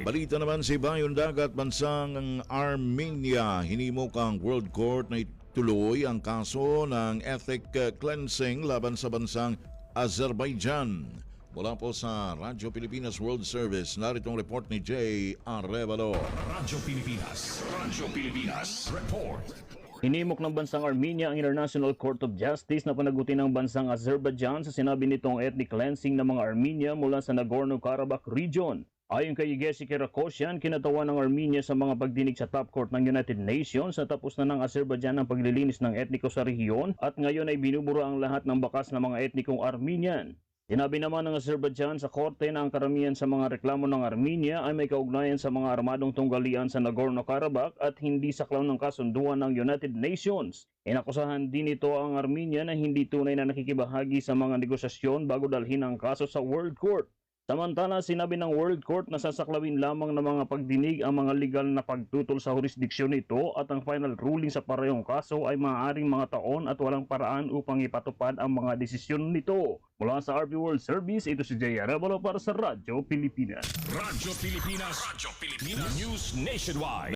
nationwide. Balita naman sa ibayong dagat bansang Armenia. Hinimok ang World Court na ituloy ang kaso ng ethnic uh, cleansing laban sa bansang Azerbaijan. Mula po sa Radyo Pilipinas World Service, narito ang report ni Jay Arevalo. Radyo Pilipinas. Radyo Pilipinas. Report. Hinimok ng bansang Armenia ang International Court of Justice na panagutin ng bansang Azerbaijan sa sinabi nitong ethnic cleansing ng mga Armenia mula sa Nagorno-Karabakh region. Ayon kay Yegesi Kirakosyan, kinatawan ng Armenia sa mga pagdinig sa top court ng United Nations na tapos na ng Azerbaijan ang paglilinis ng etniko sa rehiyon at ngayon ay binubura ang lahat ng bakas ng mga etnikong Armenian. Sinabi naman ng Azerbaijan sa korte na ang karamihan sa mga reklamo ng Armenia ay may kaugnayan sa mga armadong tunggalian sa Nagorno-Karabakh at hindi saklaw ng kasunduan ng United Nations. Inakusahan din ito ang Armenia na hindi tunay na nakikibahagi sa mga negosasyon bago dalhin ang kaso sa World Court. Samantala, sinabi ng World Court na sasaklawin lamang ng mga pagdinig ang mga legal na pagtutol sa jurisdiksyon nito at ang final ruling sa parehong kaso ay maaaring mga taon at walang paraan upang ipatupad ang mga desisyon nito. Mula sa RB World Service, ito si Jay Arevalo para sa Radyo Pilipinas. Radyo Pilipinas. Radyo Pilipinas. News Nationwide.